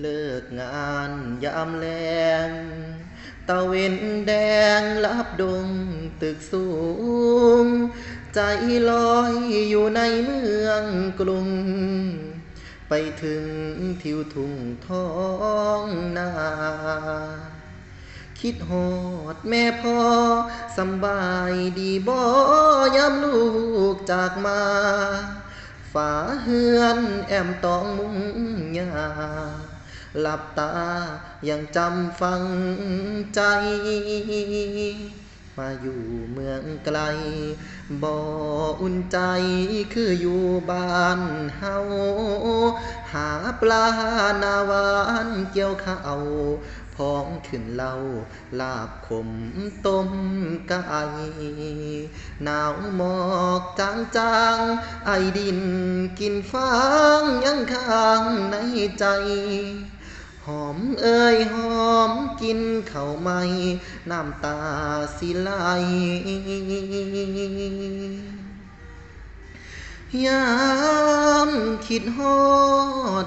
เลิกงานยามแลง ตะเวนแดงลับดงตึกสูง ใจลอยอยู่ในเมืองกรุง ไปถึงทิวทุ่งท้องนา คิดหอดแม่พ่อสำบายดีบ่ยามลูกจากมาฝาเฮือนแอมตองมุงยา หลับตายังจำฟังใจ มาอยู่เมืองไกล บ่อุ่นใจคืออยู่บ้านเฮา หาปลาหนาวานเกี่ยวข้าวพ้องขึ้นเล่าลาบขมต้มไก่หนาวหมอกจางจางๆไอดินกินฟางยังค้างในใจ หอมเอ่ยหอมกินเข้าไหมน้ำตาสิไหลยามคิดฮอด